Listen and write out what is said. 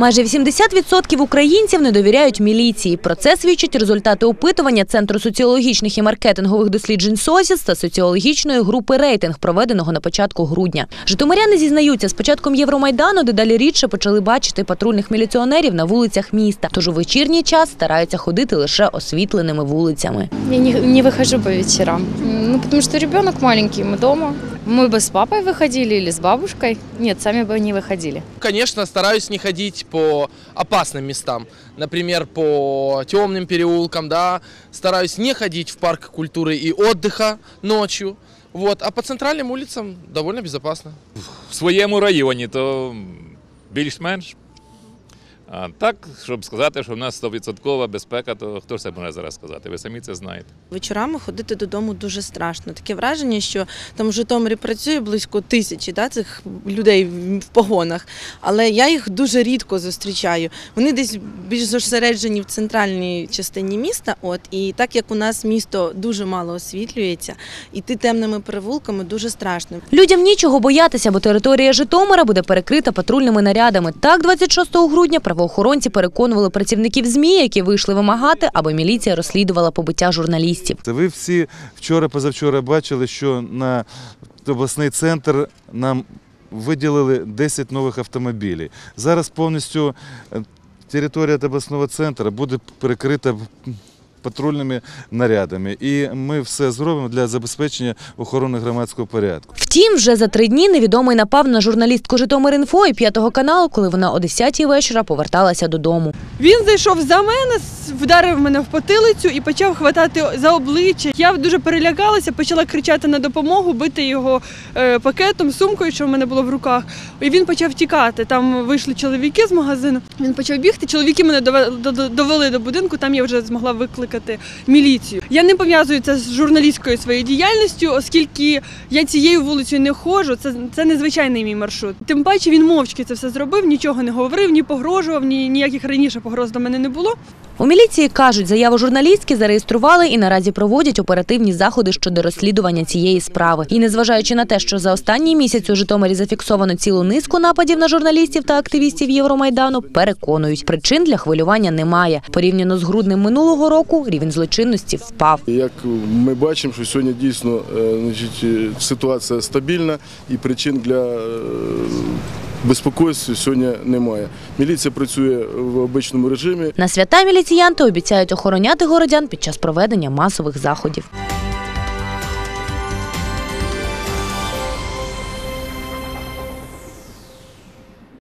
Майже 80% українців не довіряють міліції. Про це свідчать результати опитування Центру соціологічних і маркетингових досліджень СОСІС та соціологічної групи рейтинг, проведеного на початку грудня. Житомиряни зізнаються, з початком Євромайдану дедалі рідше почали бачити патрульних міліціонерів на вулицях міста. Тож у вечірній час стараються ходити лише освітленими вулицями. Я не, не выхожу по вечерам. М, Ну, потому что ребенок маленький, мы дома. Мы бы с папой выходили или с бабушкой. Нет, сами бы не выходили. Конечно, стараюсь не ходить по опасным местам. Например, по темным переулкам, да. Стараюсь не ходить в парк культуры и отдыха ночью. Вот. А по центральным улицам довольно безопасно. в своєму районі, то більш-менш. а так, щоб сказати, що в нас 100% безпека, то хто ж це може зараз сказати? Ви самі це знаєте. Вечорами ходити додому дуже страшно. Таке враження, що там в Житомирі працює близько тисячі да, цих людей в погонах, але я їх дуже рідко зустрічаю. Вони десь більш зосереджені в центральній частині міста. От і так як у нас місто дуже мало освітлюється, іти темними перевулками дуже страшно. Людям нічого боятися, бо територія Житомира буде перекрита патрульними нарядами. Так, 26 грудня правоохоронці переконували працівників ЗМІ, які вийшли вимагати, аби міліція розслідувала побиття журналістів. Ви всі вчора, позавчора бачили, що на обласний центр нам виділили 10 нових автомобілів. Зараз повністю е, територія обласного центру буде перекрита патрульними нарядами. І ми все зробимо для забезпечення охорони громадського порядку. Втім, вже за три дні невідомий напав на журналістку Житомир.Інфо і п'ятого каналу, коли вона о 10-й вечора поверталася додому. Він зайшов за мене, вдарив мене в потилицю і почав хватати за обличчя. Я дуже перелякалася, почала кричати на допомогу, бити його е, пакетом, сумкою, що в мене було в руках. І він почав тікати. Там вийшли чоловіки з магазину. Він почав бігти. Чоловіки мене дове- до- до- довели до будинку. Там я вже змогла викликати міліцію. Я не пов'язую це з журналістською своєю діяльністю, оскільки я цією вулицею не ходжу. Це, це незвичайний мій маршрут. Тим паче він мовчки це все зробив, нічого не говорив, ні погрожував, ні ніяких раніше погроз до мене не було. У міліції кажуть, заяву журналістки зареєстрували і наразі проводять оперативні заходи щодо розслідування цієї справи. І незважаючи на те, що за останній місяць у Житомирі зафіксовано цілу низку нападів на журналістів та активістів Євромайдану, переконують, причин для хвилювання немає. Порівняно з груднем минулого року рівень злочинності впав. Як ми бачимо, що сьогодні дійсно е, значить, е, ситуація стабільна і причин для безпокойства сьогодні немає. Міліція працює в обичному режимі. На свята міліціянти обіцяють охороняти городян під час проведення масових заходів.